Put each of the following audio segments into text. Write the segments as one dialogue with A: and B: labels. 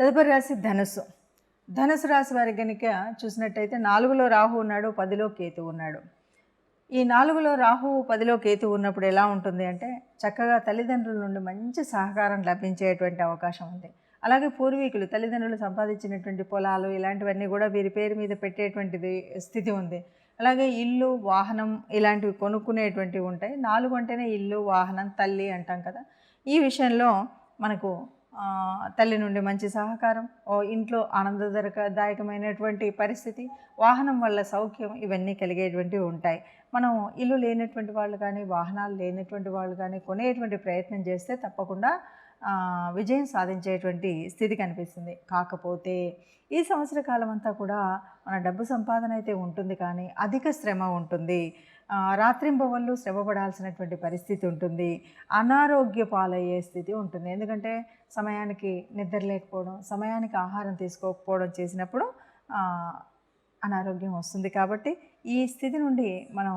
A: తదుపరి రాశి ధనుసు ధనుసు రాశి వారి కనుక చూసినట్టయితే నాలుగులో రాహు ఉన్నాడు పదిలో కేతు ఉన్నాడు. ఈ నాలుగులో రాహు పదిలో కేతు ఉన్నప్పుడు ఎలా ఉంటుంది అంటే చక్కగా తల్లిదండ్రుల నుండి మంచి సహకారం లభించేటువంటి అవకాశం ఉంది. అలాగే పూర్వీకులు తల్లిదండ్రులు సంపాదించినటువంటి పొలాలు ఇలాంటివన్నీ కూడా వీరి పేరు మీద పెట్టేటువంటిది స్థితి ఉంది. అలాగే ఇల్లు వాహనం ఇలాంటివి కొనుక్కునేటువంటివి ఉంటాయి. నాలుగు అంటేనే ఇల్లు వాహనం తల్లి అంటాం కదా. ఈ విషయంలో మనకు తల్లి నుండి మంచి సహకారం ఓ ఇంట్లో ఆనందదాయకమైనటువంటి పరిస్థితి వాహనం వల్ల సౌఖ్యం ఇవన్నీ కలిగేటువంటివి ఉంటాయి. మనం ఇల్లు లేనటువంటి వాళ్ళు కానీ వాహనాలు లేనటువంటి వాళ్ళు కానీ కొనేటువంటి ప్రయత్నం చేస్తే తప్పకుండా విజయం సాధించేటువంటి స్థితి కనిపిస్తుంది. కాకపోతే ఈ సంవత్సర కాలం అంతా కూడా మన డబ్బు సంపాదన అయితే ఉంటుంది కానీ అధిక శ్రమ ఉంటుంది. రాత్రింబవళ్ళు శ్రమ పడాల్సినటువంటి పరిస్థితి ఉంటుంది. అనారోగ్య పాలయ్యే స్థితి ఉంటుంది. ఎందుకంటే సమయానికి నిద్ర లేకపోవడం సమయానికి ఆహారం తీసుకోకపోవడం చేసినప్పుడు అనారోగ్యం వస్తుంది. కాబట్టి ఈ స్థితి నుండి మనం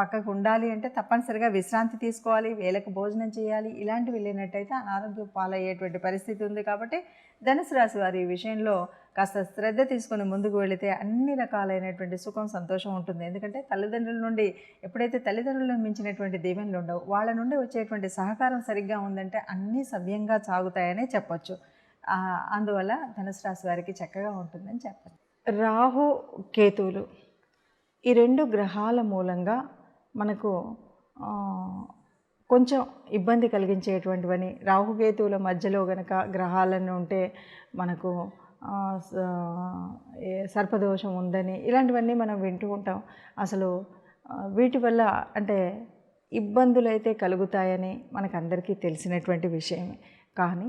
A: పక్కకు ఉండాలి అంటే తప్పనిసరిగా విశ్రాంతి తీసుకోవాలి వేలకు భోజనం చేయాలి. ఇలాంటివి వెళ్ళినట్టయితే అనారోగ్య పాలయ్యేటువంటి పరిస్థితి ఉంది కాబట్టి ధనుసు రాశి వారి ఈ విషయంలో కాస్త శ్రద్ధ తీసుకొని ముందుకు వెళితే అన్ని రకాలైనటువంటి సుఖం సంతోషం ఉంటుంది. ఎందుకంటే తల్లిదండ్రుల నుండి ఎప్పుడైతే తల్లిదండ్రులను మించినటువంటి దీవెనలు ఉండవు వాళ్ళ నుండి వచ్చేటువంటి సహకారం సరిగ్గా ఉందంటే అన్నీ సవ్యంగా సాగుతాయనే చెప్పొచ్చు. అందువల్ల ధనుసు రాశి వారికి చక్కగా ఉంటుందని చెప్పచ్చు. రాహు కేతువులు ఈ రెండు గ్రహాల మూలంగా మనకు కొంచెం ఇబ్బంది కలిగించేటువంటివని. రాహుకేతువుల మధ్యలో గనక గ్రహాలను ఉంటే మనకు సర్పదోషం ఉందని ఇలాంటివన్నీ మనం వింటూ ఉంటాం. అసలు వీటి వల్ల అంటే ఇబ్బందులు అయితే కలుగుతాయని మనకందరికీ తెలిసినటువంటి విషయమే. కానీ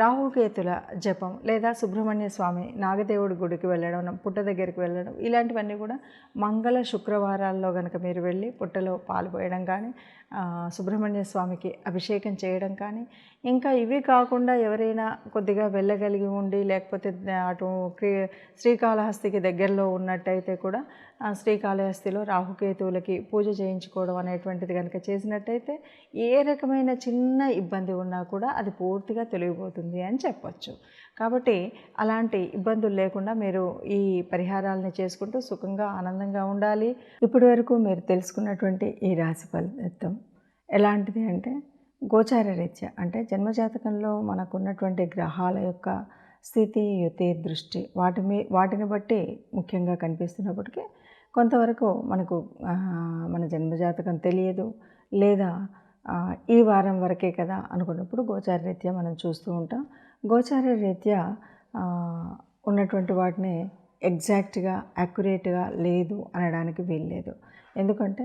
A: రాహుకేతుల జపం లేదా సుబ్రహ్మణ్య స్వామి నాగదేవుడి గుడికి వెళ్ళడం పుట్ట దగ్గరికి వెళ్ళడం ఇలాంటివన్నీ కూడా మంగళ శుక్రవారాల్లో కనుక మీరు వెళ్ళి పుట్టలో పాలు పోయడం కానీ సుబ్రహ్మణ్య స్వామికి అభిషేకం చేయడం కానీ ఇంకా ఇవి కాకుండా ఎవరైనా కొద్దిగా వెళ్ళగలిగి ఉండి లేకపోతే అటు శ్రీకాళహస్తికి దగ్గరలో ఉన్నట్టయితే కూడా శ్రీకాళహస్తిలో రాహుకేతువులకి పూజ చేయించుకోవడం అనేటువంటిది కనుక చేసినట్టయితే ఏ రకమైన చిన్న ఇబ్బంది ఉన్నా కూడా అది పూర్తిగా తొలగిపోతుంది అని చెప్పొచ్చు. కాబట్టి అలాంటి ఇబ్బందులు లేకుండా మీరు ఈ పరిహారాలని చేసుకుంటూ సుఖంగా ఆనందంగా ఉండాలి. ఇప్పటి వరకు మీరు తెలుసుకున్నటువంటి ఈ రాశి ఫలితం ఎలాంటిది అంటే గోచార రీత్యా. అంటే జన్మజాతకంలో మనకున్నటువంటి గ్రహాల యొక్క స్థితి యుతి దృష్టి వాటి మీ వాటిని బట్టి ముఖ్యంగా కనిపిస్తున్నప్పటికీ కొంతవరకు మనకు మన జన్మజాతకం తెలియదు లేదా ఈ వారం వరకే కదా అనుకున్నప్పుడు గోచార రీత్యా మనం చూస్తూ ఉంటాం. గోచార రీత్యా ఉన్నటువంటి వాటిని ఎగ్జాక్ట్గా యాక్యురేట్గా లేదు అనడానికి వీల్లేదు. ఎందుకంటే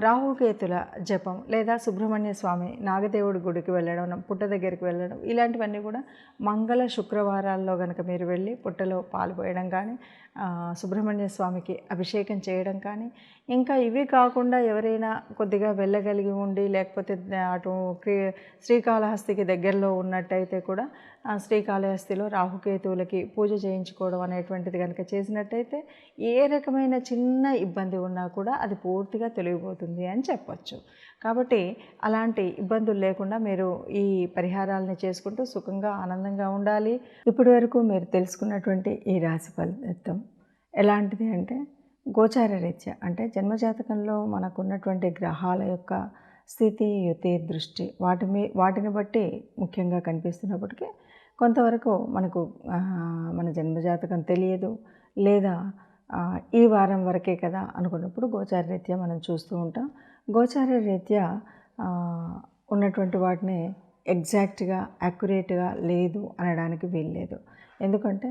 A: రాహుకేతుల జపం లేదా సుబ్రహ్మణ్య స్వామి నాగదేవుడి గుడికి వెళ్ళడం పుట్ట దగ్గరికి వెళ్ళడం ఇలాంటివన్నీ కూడా మంగళ శుక్రవారాల్లో కనుక మీరు వెళ్ళి పుట్టలో పాలు పోయడం కానీ సుబ్రహ్మణ్య స్వామికి అభిషేకం చేయడం కానీ ఇంకా ఇవి కాకుండా ఎవరైనా కొద్దిగా వెళ్ళగలిగి ఉండి లేకపోతే అటు శ్రీకాళహస్తికి దగ్గరలో ఉన్నట్టయితే కూడా శ్రీకాళహస్తిలో రాహుకేతువులకి పూజ చేయించుకోవడం అనేటువంటిది కనుక చేసినట్టయితే ఏ రకమైన చిన్న ఇబ్బంది ఉన్నా కూడా అది పూర్తిగా తొలగిపోతుంది అని చెప్పచ్చు. కాబట్టి అలాంటి ఇబ్బందులు లేకుండా మీరు ఈ పరిహారాలని చేసుకుంటూ సుఖంగా ఆనందంగా ఉండాలి. ఇప్పటి వరకు మీరు తెలుసుకున్నటువంటి ఈ రాశి ఫలితం ఎలాంటిది అంటే గోచార రీత్యా. అంటే జన్మజాతకంలో మనకున్నటువంటి గ్రహాల యొక్క స్థితి యుతి దృష్టి వాటి మీ వాటిని బట్టి ముఖ్యంగా కనిపిస్తున్నప్పటికీ కొంతవరకు మనకు మన జన్మజాతకం తెలియదు లేదా ఈ వారం వరకే కదా అనుకున్నప్పుడు గోచార రీత్యా మనం చూస్తూ ఉంటాం. గోచార రీత్యా ఉన్నటువంటి వాటిని ఎగ్జాక్ట్గా యాక్యురేట్గా లేదు అనడానికి వీల్లేదు. ఎందుకంటే